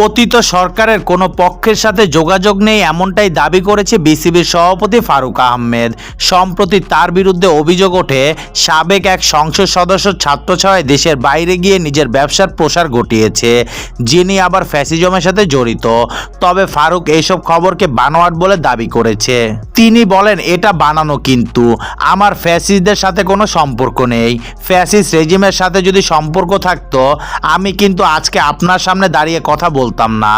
পতিত সরকারের কোনো পক্ষের সাথে যোগাযোগ নেই এমনটাই দাবি করেছে বিসিবির সভাপতি ফারুক আহমেদ। সম্প্রতি তার বিরুদ্ধে অভিযোগ ওঠে, সাবেক এক সংসদ সদস্য ছাত্রছায় দেশের বাইরে গিয়ে নিজের ব্যবসার প্রসার ঘটিয়েছে, যিনি আবার ফ্যাসিজমের সাথে জড়িত। তবে ফারুক এইসব খবরকে বানোয়াট বলে দাবি করেছে। তিনি বলেন, এটা বানানো কিন্তু। আমার ফ্যাসিস্টদের সাথে কোনো সম্পর্ক নেই। ফ্যাসিস রেজিমের সাথে যদি সম্পর্ক থাকতো, আমি কিন্তু আজকে আপনার সামনে দাঁড়িয়ে কথা বলতাম না।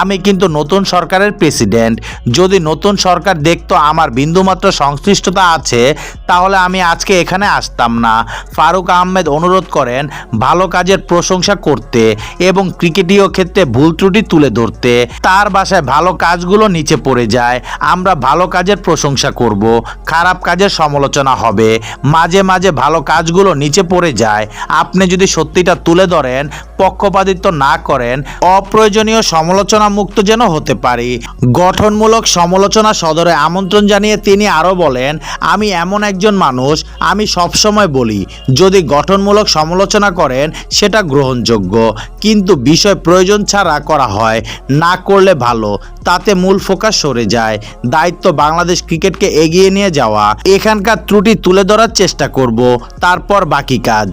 আমি কিন্তু নতুন সরকারের প্রেসিডেন্ট। যদি নতুন সরকার দেখতো আমার বিন্দুমাত্র সংশ্লিষ্টতা আছে, তাহলে আমি আজকে এখানে আসতাম না। ফারুক আহমেদ অনুরোধ করেন, ভালো কাজের প্রশংসা করতে এবং ক্রিকেটীয় ক্ষেত্রে ভুল ত্রুটি তুলে ধরতে। তার বাসায় ভালো কাজগুলো নিচে পড়ে যায়, আমরা ভালো কাজের প্রশংসা করব, খারাপ কাজের সমালোচনা হবে, মাঝে মাঝে ভালো কাজগুলো নিচে পড়ে যায়। আপনি যদি সত্যিটা তুলে ধরেন, পক্ষপাতিত্ব না করেন অপ্রয়োজনীয় সমালোচনা মুক্ত যেন হতে পারি। গঠনমূলক সমালোচনা সদরে আমন্ত্রণ জানিয়ে তিনি আরও বলেন, আমি এমন একজন মানুষ, আমি সবসময় বলি, যদি গঠনমূলক সমালোচনা করেন, সেটা গ্রহণযোগ্য। কিন্তু বিষয় প্রয়োজন ছাড়া করা হয়, না করলে ভালো, তাতে মূল ফোকাস সরে যায়। দায়িত্ব বাংলাদেশ ক্রিকেটকে এগিয়ে নিয়ে যাওয়া, এখানকার ত্রুটি তুলে ধরার চেষ্টা করব, তারপর বাকি কাজ।